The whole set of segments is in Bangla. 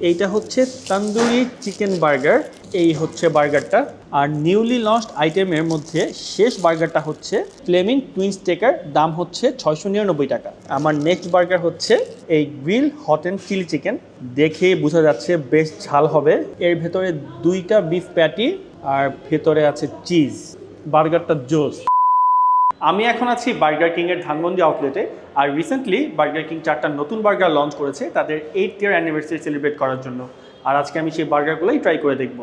এইটা হচ্ছে তান্দুরি চিকেন বার্গার, এই হচ্ছে বার্গারটা। আর নিউলি লঞ্চড আইটেমের মধ্যে শেষ বার্গারটা হচ্ছে ফ্লেমিং টুইন স্টেকার দাম হচ্ছে ছয়শো নিরানব্বই টাকা। আমার নেক্সট বার্গার হচ্ছে এই grill hot and chilli chicken দেখে বোঝা যাচ্ছে বেশ ঝাল হবে। এর ভেতরে দুইটা বিফ প্যাটি, আর ভেতরে আছে চিজ। বার্গারটা জোস। আমি এখন আছি বার্গার কিং এর ধানমন্ডি আউটলেটে আর রিসেন্টলি বার্গার কিং চারটা নতুন বার্গার লঞ্চ করেছে তাদের এইট ইয়ার অ্যানিভার্সারি সেলিব্রেট করার জন্য। আর আজকে আমি সেই বার্গারগুলোই ট্রাই করে দেখব।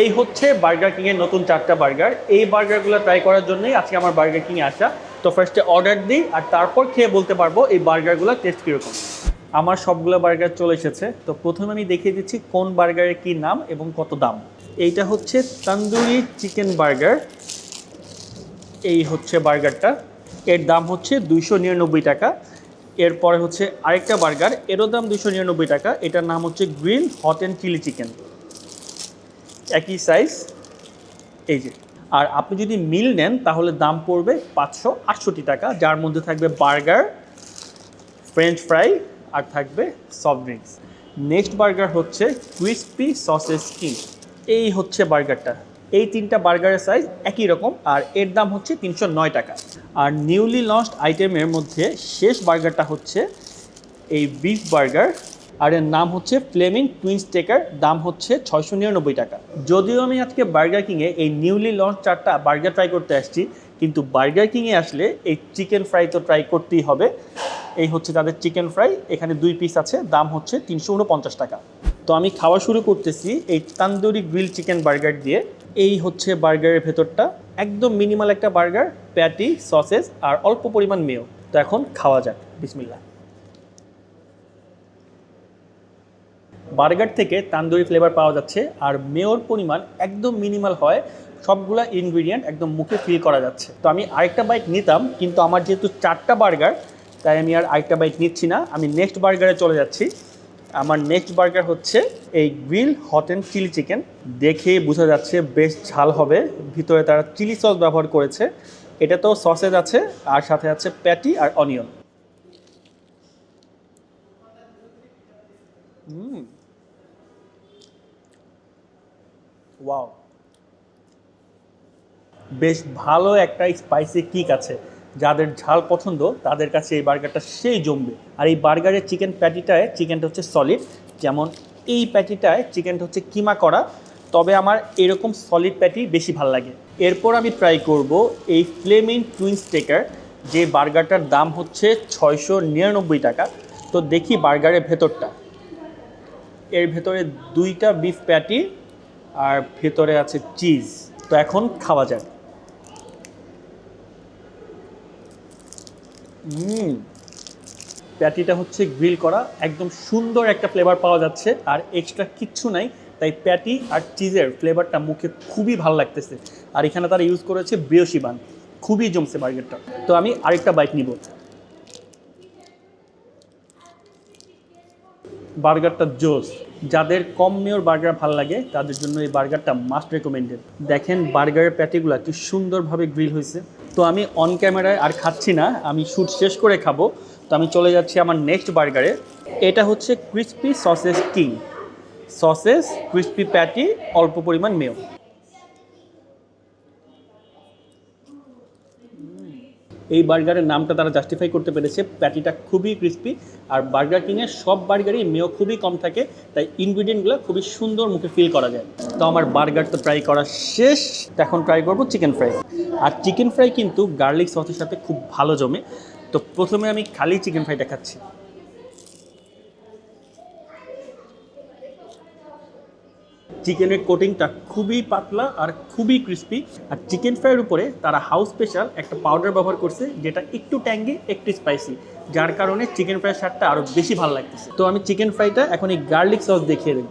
এই হচ্ছে বার্গার কিং এর নতুন চারটা বার্গার এই বার্গারগুলো ট্রাই করার জন্যই আজকে আমার বার্গার কিংয়ে আসা। তো ফার্স্টে অর্ডার দিই, আর তারপর খেয়ে বলতে পারব এই বার্গারগুলো টেস্ট কীরকম। আমার সবগুলো বার্গার চলে এসেছে। তো প্রথমে আমি দেখিয়ে দিচ্ছি কোন বার্গারের কী নাম এবং কত দাম। এইটা হচ্ছে তান্দুরি চিকেন বার্গার এই হচ্ছে বার্গারটা। এর দাম হচ্ছে দুইশো নিরানব্বই টাকা। এরপরে হচ্ছে আরেকটা বার্গার, এরও দাম দুইশো নিরানব্বই টাকা। এটার নাম হচ্ছে grill hot and chilli chicken. একই সাইজ এই যে। আর আপনি যদি মিল নেন, তাহলে দাম পড়বে পাঁচশো আটষট্টি টাকা। যার মধ্যে থাকবে বার্গার, ফ্রেঞ্চ ফ্রাই, আর থাকবে সফট ড্রিঙ্কস নেক্সট বার্গার হচ্ছে ক্রিসপি সসেস কিং। এই হচ্ছে বার্গারটা। এই তিনটা বার্গারের সাইজ একই রকম, আর এর দাম হচ্ছে তিনশো নয় টাকা। আর নিউলি লঞ্চড আইটেমের মধ্যে শেষ বার্গারটা হচ্ছে এই বিফ বার্গার আর এর নাম হচ্ছে ফ্লেমিং টুইন স্টেকার দাম হচ্ছে ছয়শো নিরানব্বই টাকা। যদিও আমি আজকে বার্গার কিংয়ে এই নিউলি লঞ্চ চারটা বার্গার ট্রাই করতে আসছি, কিন্তু বার্গার কিংয়ে আসলে এই চিকেন ফ্রাই তো ট্রাই করতেই হবে। এই হচ্ছে তাদের চিকেন ফ্রাই এখানে দুই পিস আছে, দাম হচ্ছে তিনশো উনপঞ্চাশ টাকা। তো আমি খাওয়া শুরু করতেছি এই তান্দুরি গ্রিল চিকেন বার্গার দিয়ে। এই হচ্ছে বার্গারের ভেতরটা। একদম মিনিমাল একটা বার্গার প্যাটি সসেস আর অল্প পরিমাণ মেয় তো এখন খাওয়া যাক। বিসমিল্লা বার্গার থেকে তান্দুরি ফ্লেভার পাওয়া যাচ্ছে আর মেয়র পরিমাণ একদম মিনিমাল হয়। সবগুলা ইনগ্রিডিয়েন্ট একদম মুখে ফিল করা যাচ্ছে। তো আমি আরেকটা বাইক নিতাম, কিন্তু আমার যেহেতু চারটা বার্গার, তাই আমি আর আরেকটা বাইক নিচ্ছি না। আমি নেক্সট বার্গারে চলে যাচ্ছি। আমার নেক্সট বার্গার হচ্ছে এই grill hot and chilli chicken দেখে বোঝা যাচ্ছে বেশ ঝাল হবে। ভিতরে তারা চিলি সস ব্যবহার করেছে। এটা তো সসেজ আছে, আর সাথে আছে প্যাটি আর অনিয়ন ওয়াও বেশ ভালো একটা স্পাইসি কিক আছে। যাদের ঝাল পছন্দ, তাদের কাছে এই বার্গারটা সেই জমবে। আর এই বার্গারের চিকেন প্যাটিটায়, চিকেনটা হচ্ছে সলিড যেমন এই প্যাটিটায় চিকেনটা হচ্ছে কিমা করা, তবে আমার এরকম সলিড প্যাটি বেশি ভালো লাগে। এরপর আমি ট্রাই করব এই ফ্লেমিং টুইন স্টেকার যে বার্গারটার দাম হচ্ছে ছয়শো নিরানব্বই টাকা। তো দেখি বার্গারের ভেতরটা। এর ভেতরে দুইটা বিফ প্যাটি আর ভেতরে আছে চিজ তো এখন খাওয়া যাক। হুম প্যাটিটা হচ্ছে গ্রিল করা। একদম সুন্দর একটা ফ্লেভার পাওয়া যাচ্ছে। আর এক্সট্রা কিচ্ছু নাই। তাই প্যাটি আর চিজের ফ্লেভারটা মুখে খুবই ভালো লাগতেছে। আর এখানে তারা ইউজ করেছে ব্রিয়সি বান। খুবই জমছে বার্গারটা তো আমি আরেকটা বাইক নিব। বার্গারটা জোস। যাদের কম মেয়র বার্গার ভালো লাগে, তাদের জন্য এই বার্গারটা মাস্ট রেকমেন্ডেড দেখেন বার্গারের প্যাটিগুলো কি সুন্দরভাবে গ্রিল হয়েছে তো আমি অন ক্যামেরায় আর খাচ্ছি না, আমি শ্যুট শেষ করে খাব। তো আমি চলে যাচ্ছি আমার নেক্সট বার্গারে এটা হচ্ছে crispy sausage king sausage crispy patty অল্প পরিমাণ মেয় এই বার্গারের নামটা তারা জাস্টিফাই করতে পেরেছে। প্যাটিটা খুবই ক্রিস্পি আর বার্গার কিংয়ের সব বার্গারই মেয় খুবই কম থাকে, তাই ইনগ্রিডিয়েন্টগুলো খুবই সুন্দর মুখে ফিল করা যায়। তো আমার বার্গার তো ট্রাই করা শেষ এখন ট্রাই করব চিকেন ফ্রাই আর চিকেন ফ্রাই কিন্তু গার্লিক সসের সাথে খুব ভালো জমে। তো প্রথমে আমি খালি চিকেন ফ্রাইটা খাচ্ছি চিকেনের কোটিংটা খুবই পাতলা আর খুবই ক্রিস্পি আর চিকেন ফ্রাইয়ের উপরে তারা হাউস স্পেশাল একটা পাউডার ব্যবহার করছে, যেটা একটু ট্যাঙ্গি, একটু স্পাইসি যার কারণে চিকেন ফ্রাইয়ের স্বাদটা আরও বেশি ভালো লাগতেছে। তো আমি চিকেন ফ্রাইটা এখন এই গার্লিক সস দেখিয়ে দেবো।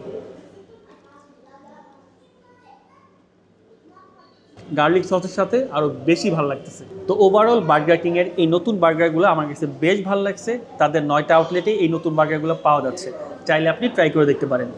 গার্লিক সসের সাথে আরও বেশি ভালো লাগতেছে। তো ওভারঅল বার্গার কিংয়ের এই নতুন বার্গারগুলো আমার কাছে বেশ ভালো লাগছে। তাদের নয়টা আউটলেটে এই নতুন বার্গারগুলো পাওয়া যাচ্ছে। চাইলে আপনি ট্রাই করে দেখতে পারেন।